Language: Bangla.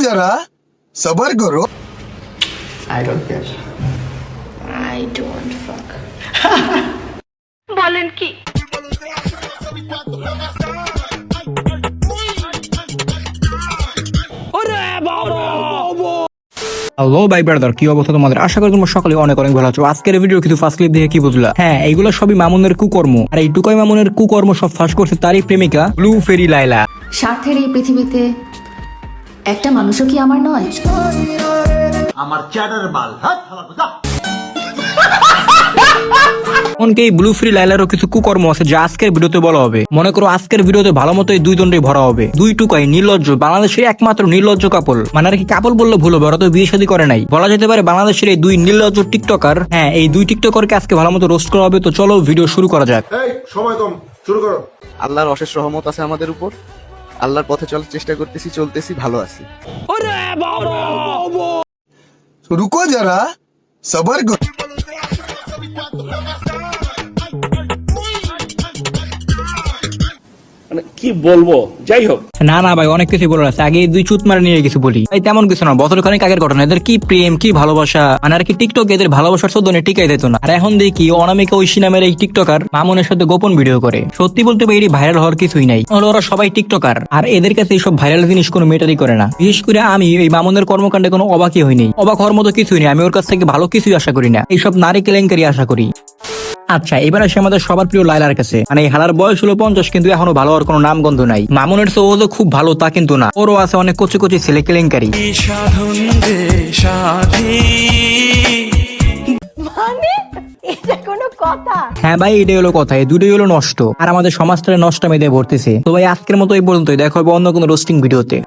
जरा सबर करो I don't care. I don't fuck. বলেন কি হ্যালো ভাই ব্রাদার কি অবস্থা তোমাদের আশা করি তোমরা সকালে অনেক অনেক ভালো আছো আজকের ভিডিও কিছু ফার্স্ট ক্লিপ দেখে কি বুঝলা হ্যাঁ এইগুলো সবই মামুনের কুকর্ম আর এই টুকাই মামুনের কুকর্ম সব ফাঁস করছে তারই প্রেমিকা ব্লু ফেরি লাইলা স্বার্থের এই পৃথিবীতে একটা মানুষও কি আমার নয়? এমনকি এই ব্লু ফ্রি লাইলারও কিছু কুকর্ম আছে যা আজকের ভিডিওতে বলা হবে। মনে করো আজকের ভিডিওতে ভালো মতো এই দুই দণ্ডে ভরা হবে। দুই টুকাই নির্লজ্জ বাংলাদেশের একমাত্র নির্লজ্জ কাপল মানে আর কি কাপল বললে ভুল হবে? ওরা তো বিয়ে শাদী করে নাই। বলা যেতে পারে বাংলাদেশের এই দুই নির্লজ্জ টিকটকার হ্যাঁ এই দুই টিকটকারকে আজকে ভালো মতো রোস্ট করা হবে। তো চলো ভিডিও শুরু করা যাক। সময় কম। শুরু করো। আল্লাহর অশেষ রহমত আছে আমাদের উপর। আল্লাহর পথে চলার চেষ্টা করতেছি চলতেছি ভালো আছি। রুকো যারা সবার মানে কি বলব? যাই হোক। না না ভাই, অনেক কিছু বলার আছে। আগে দুই চুত নিয়ে কিছু বলি। ভাই তেমন কিছু না, বছর খানিক আগের ঘটনা। এদের কি প্রেম, কি ভালোবাসা? মানে আর কি টিকটক এদের ভালোবাসার টিকাই দিত না। আর এখন দেখি, অনামিকা ঐশী নামের এই টিকটকার সাথে গোপন ভিডিও করে। সত্যি বলতে ভাই, এটি ভাইরাল হওয়ার কিছুই নাই। হলো ওরা সবাই টিকটকার আর এদের কাছে এইসব ভাইরাল জিনিস কোনো মেটারই করে না। বিশেষ করে আমি, এই মামুনের কর্মকাণ্ডে কোনো অবাকই হইনি। অবাক হওয়ার মতো কিছুই নেই। আমি ওর কাছ থেকে ভালো কিছুই আশা করি না। এইসব নারী কেলেঙ্কারি আশা করি। আচ্ছা এবার আসে আমাদের সবার প্রিয় লাইলার কাছে। মানে এই হালার বয়স হলো পঞ্চাশ কিন্তু এখনও ভালো হওয়ার কোনো নাম গন্ধ নাই। মামুনের তো ও তো খুব ভালো তা কিন্তু না। ওরও আছে অনেক কচি কচি ছেলে কেলেঙ্কারি। মানে? এটা কোনো কথা? হ্যাঁ ভাই এটাই হলো কথা। এই দুটোই হলো নষ্ট। আর আমাদের সমাজটা নষ্ট মেয়েদের ভরতেছে। তো ভাই আজকের মতো এই পর্যন্তই। দেখা হবে অন্য কোনো রোস্টিং ভিডিওতে